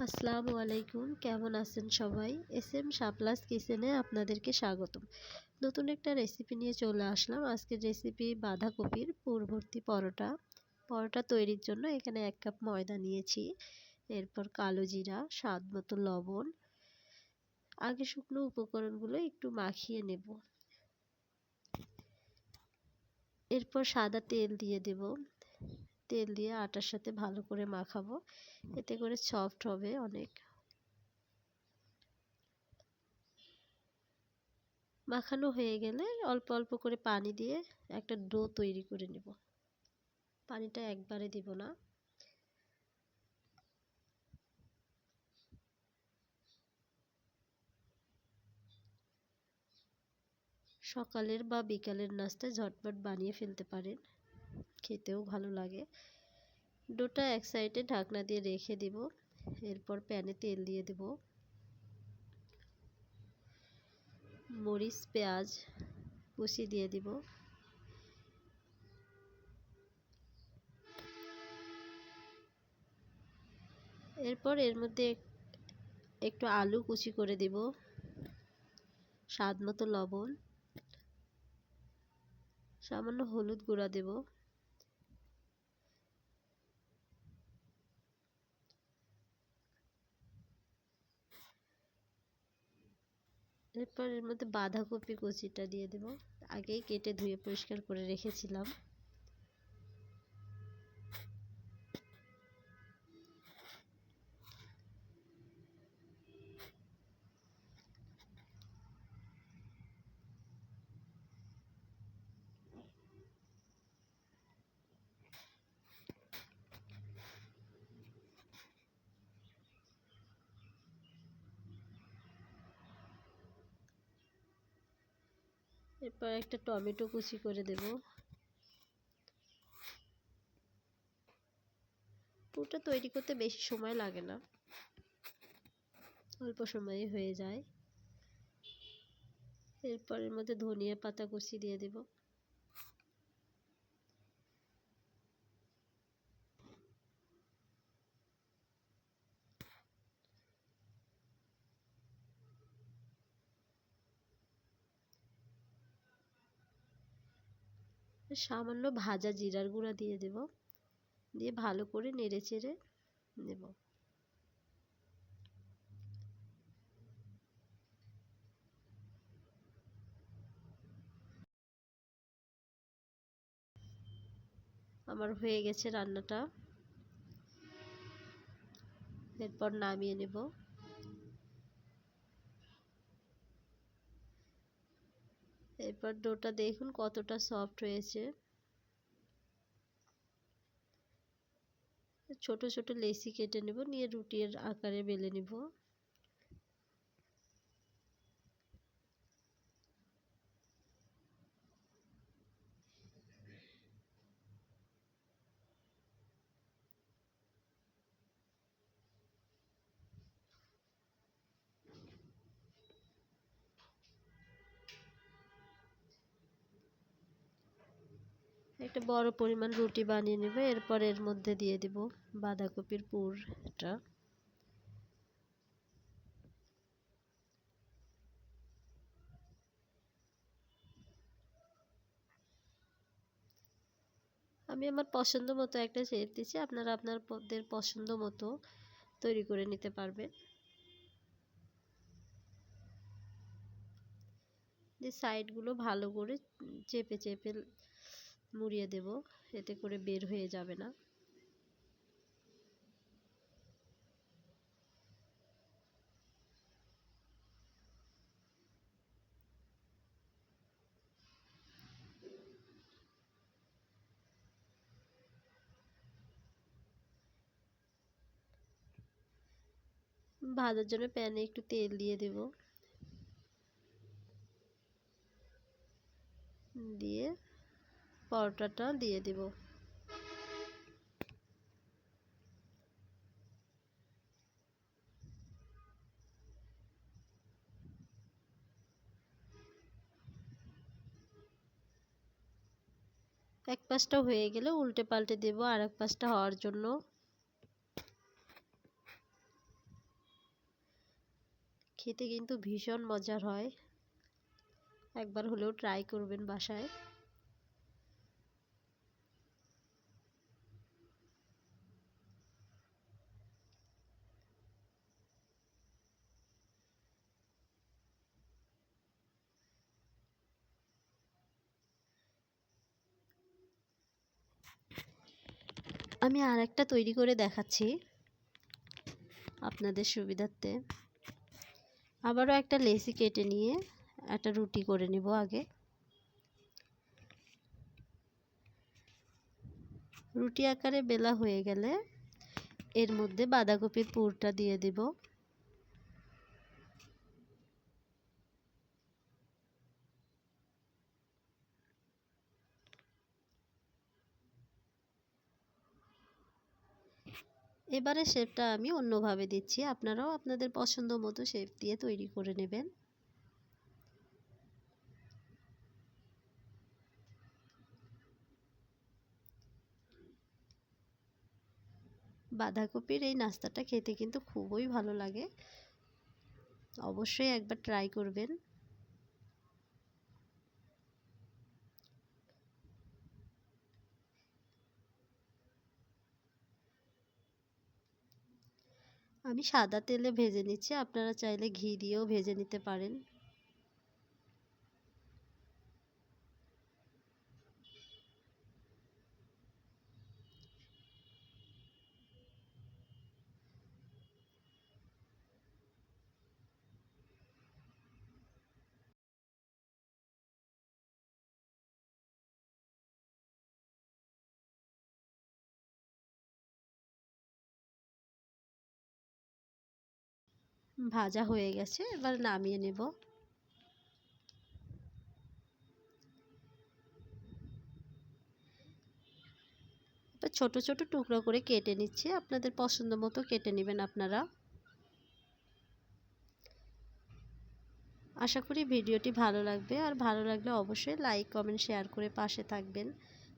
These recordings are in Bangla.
আসসালামু আলাইকুম। কেমন আছেন সবাই? এস এম শাপলাস কিচেনে আপনাদেরকে স্বাগতম। নতুন একটা রেসিপি নিয়ে চলে আসলাম। আজকের রেসিপি বাঁধাকপির পুরভর্তি পরোটা। পরোটা তৈরির জন্য এখানে এক কাপ ময়দা নিয়েছি, এরপর কালো জিরা, স্বাদ মতো লবণ, আগে শুকনো উপকরণগুলো একটু মাখিয়ে নেব। এরপর সাদা তেল দিয়ে দেব। তেল দিয়ে আটার সাথে ভালো করে মাখাবো। এতে করে সফট হবে অনেক। মাখানো হয়ে গেলে অল্প অল্প করে পানি দিয়ে একটা ডো তৈরি করে নেব। পানিটা একবারে দিব না। সকালের বা বিকালের নাস্তায় ঝটপট বানিয়ে ফেলতে পারেন। খেতেও ভালো লাগে। ডোটা এক সাইডে ঢাকনা দিয়ে রেখে দিব, এরপর প্যানে তেল দিয়ে দেব। মরিচ, পেঁয়াজ কুচি দিয়ে দিব। এরপর এর মধ্যে একটু আলু কুচি করে দিব। স্বাদ মতো লবণ। সামান্য হলুদ গুঁড়া দেব। এরপর এর মধ্যে বাঁধাকপি কুচিটা দিয়ে দেবো। আগেই কেটে ধুয়ে পরিষ্কার করে রেখেছিলাম। এরপর একটা টমেটো কুচি করে দেব। পুরোটা তৈরি করতে বেশি সময় লাগে না। অল্প সময়ে হয়ে যায়। এরপরের মধ্যে ধনিয়া পাতা কুচি দিয়ে দেব। সামান্য ভাজা জিরার গুঁড়া দিয়ে দেব। দিয়ে ভালো করে নেড়ে চেড়ে নেব। আমার হয়ে গেছে রান্নাটা। এরপর নামিয়ে নেব। এরপর ডোটা দেখুন কতটা সফট হয়েছে। ছোট ছোট লেসি কেটে নেব, নিয়ে রুটির আকারে বেলে নেব। একটা বড় পরিমাণ রুটি বানিয়ে নেব, এরপর এর মধ্যে দিয়ে দিব বাঁধাকপির পুরটা। আমি আমার পছন্দ মতো একটা শেপ দিচ্ছি আপনারা আপনাদের পছন্দ মতো তৈরি করে নিতে পারবেন। যে সাইডগুলো ভালো করে চেপে চেপে মুড়িয়ে দেব, এতে করে বের হয়ে যাবে না। ভাজার জন্য প্যানে একটু তেল দিয়ে দেব। দিয়ে পরোটাটা দিয়ে দেব। এক পাশটা হয়ে গেলে উল্টে পাল্টে দেব আর এক পাশটা হওয়ার জন্য। খেতে কিন্তু ভীষণ মজার হয়। একবার হলেও ট্রাই করবেন বাসায়। আমি আর একটা তৈরি করে দেখাচ্ছি আপনাদের সুবিধার্থে। আবারও একটা লেসি কেটে নিয়ে একটা রুটি করে নিব আগে। রুটি আকারে বেলা হয়ে গেলে এর মধ্যে বাঁধাকপির পুরটা দিয়ে দিব। এবারে শেপটা আমি অন্যভাবে দিচ্ছি। আপনারাও আপনাদের পছন্দ মতো শেপ দিয়ে তৈরি করে নেবেন। বাঁধাকপির এই নাস্তাটা খেতে কিন্তু খুবই ভালো লাগে। অবশ্যই একবার ট্রাই করবেন। আমি সাদা তেলে ভেজে নিচ্ছি। আপনারা চাইলে ঘি দিয়েও ভেজে নিতে পারেন। ভাজা হয়ে গেছে, এবার নামিয়ে নেব। ছোট ছোট টুকরো করে কেটে নিচ্ছি, আপনাদের পছন্দ মতো কেটে নেবেন আপনারা। আশা করি ভিডিওটি ভালো লাগবে, আর ভালো লাগলে অবশ্যই লাইক, কমেন্ট, শেয়ার করে পাশে থাকবেন।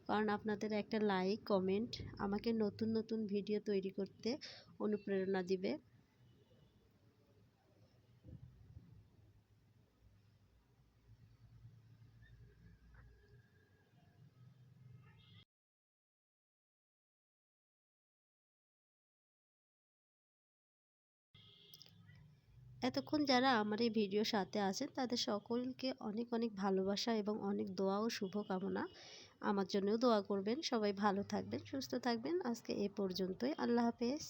কারণ আপনাদের একটা লাইক, কমেন্ট আমাকে নতুন নতুন ভিডিও তৈরি করতে অনুপ্রেরণা দিবে। এতক্ষণ যারা আমার এই ভিডিওর সাথে আছেন, তাদের সকলকে অনেক অনেক ভালোবাসা এবং অনেক দোয়া ও শুভকামনা। আমার জন্যও দোয়া করবেন। সবাই ভালো থাকবেন, সুস্থ থাকবেন। আজকে এ পর্যন্তই। আল্লাহ হাফেজ।